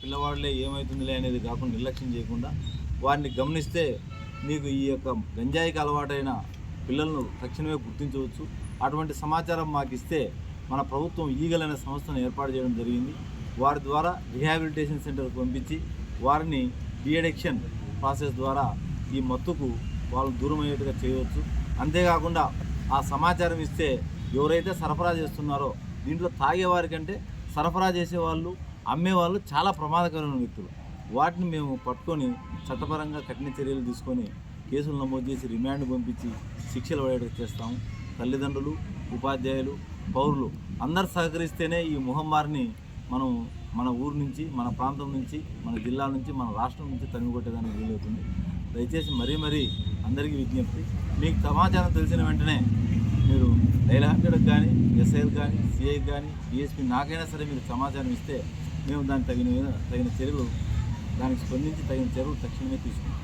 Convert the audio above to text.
పిల్లవాళ్ళే ఏమవుతుందిలే అనేది కాకుండా నిర్లక్ష్యం చేయకుండా వారిని గమనిస్తే నీకు ఈ యొక్క గంజాయికి అలవాటైన పిల్లలను తక్షణమే గుర్తించవచ్చు. అటువంటి సమాచారం మాకు ఇస్తే మన ప్రభుత్వం ఈగల్ అనే సంస్థను ఏర్పాటు చేయడం జరిగింది. వారి ద్వారా రిహాబిలిటేషన్ సెంటర్కు పంపించి వారిని డిఅడిక్షన్ ప్రాసెస్ ద్వారా ఈ మత్తుకు వాళ్ళు దూరం అయ్యేట్టుగా చేయవచ్చు. అంతేకాకుండా ఆ సమాచారం ఇస్తే ఎవరైతే సరఫరా చేస్తున్నారో దీంట్లో తాగేవారి కంటే సరఫరా చేసేవాళ్ళు అమ్మేవాళ్ళు చాలా ప్రమాదకరమైన వ్యక్తులు. వాటిని మేము పట్టుకొని చట్టపరంగా కఠిన చర్యలు తీసుకొని కేసులు నమోదు చేసి రిమాండ్ పంపించి శిక్షలు పడేటట్టు చేస్తాము తల్లిదండ్రులు ఉపాధ్యాయులు పౌరులు అందరు సహకరిస్తేనే ఈ ముహమ్మారిని మనం మన ఊరు నుంచి మన ప్రాంతం నుంచి మన జిల్లా నుంచి మన రాష్ట్రం నుంచి తరిమి కొట్టేదానికి వీలవుతుంది. దయచేసి మరీ మరీ అందరికీ విజ్ఞప్తి. మీకు సమాచారం తెలిసిన వెంటనే మీరు హండ్రెడ్కి కానీ ఎస్ఐకి కానీ సిఐకి కానీ డిఎస్పీ నాకైనా సరే మీరు సమాచారం ఇస్తే మేము దానికి తగిన తగిన చర్యలు దానికి స్పందించి తగిన చర్యలు తక్షణమే తీసుకుంటాం.